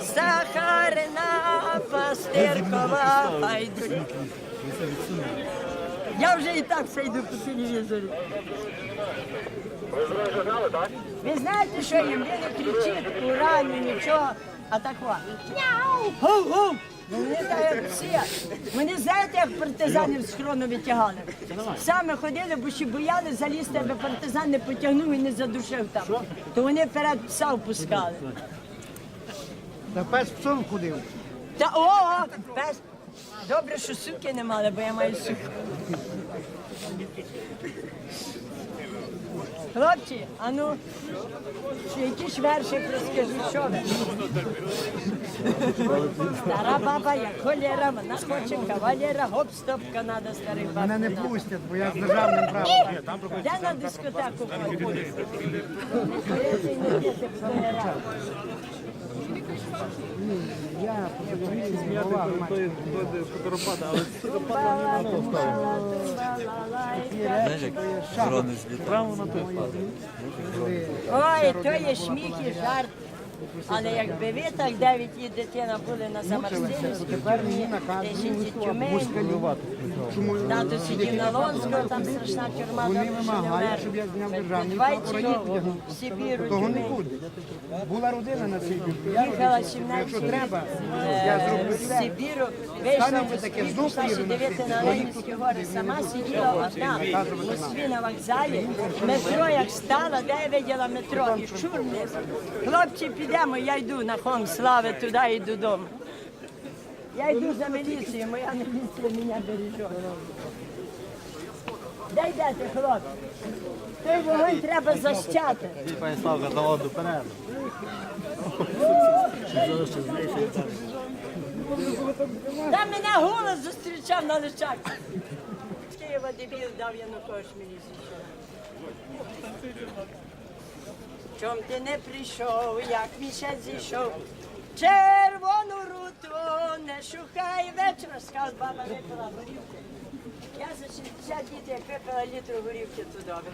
Сахарина пастиркова хайду. Я вже і так все йду по телевізорі. Ви ж вже так? Ви знаєте, що їм? Він не кричить, ні нічого, а так во. Няу! Гу, гу! Ну, Вони так всі. Вони знаєте, як партизанів з хрону витягали? Саме ходили, бо ще бояли залізти, аби партизан не потягнув і не задушив там. То вони вперед пса впускали. Та пес псом ходив. Та о, пес. Добре, що суки не мали, бо я маю суку. Хлопці, а ну, якісь верші розкажіть, що ви? Стара баба, як холєра, вона хоче кавалера, гоп-стоп, Канада, старий баб. Мене не пустять, бо я з державним правом. Де на дискотеку ходить? Прямо на той падає. Ой, то є сміх і жарт. Але якби ви так дев'ять і дитина були на де сидить тюмень, тато сидів на Лонського, там страшна тюрма, Вони вимагають, щоб я зняв державний прапор, в Сибіру того не буде? Була родина на. Я Їхала родився. 17 Якщо років треба, е, я зроблю все. Сибіру, вийшла в Москві, пішла ще дивити на Ленінські гори. Сама сиділа одна в Москві на вокзалі. Метро як стала, де я виділа метро, і чур вниз. Хлопці, підемо, я йду на хон слави, туди і додому. Я йду за міліцією, моя міліція мене бережет. Де йдете, хлопці? Той вогонь треба защати. Пані Славка, завод допереду. Там мене голос зустрічав на личаку. З Києва дебіл дав Янукович міліцію. Чом ти не прийшов, як місяць зійшов? Червону руту не шукай вечора, сказ баба випила горівку. Я за 60 дітей, як випила літру горівки, то добре.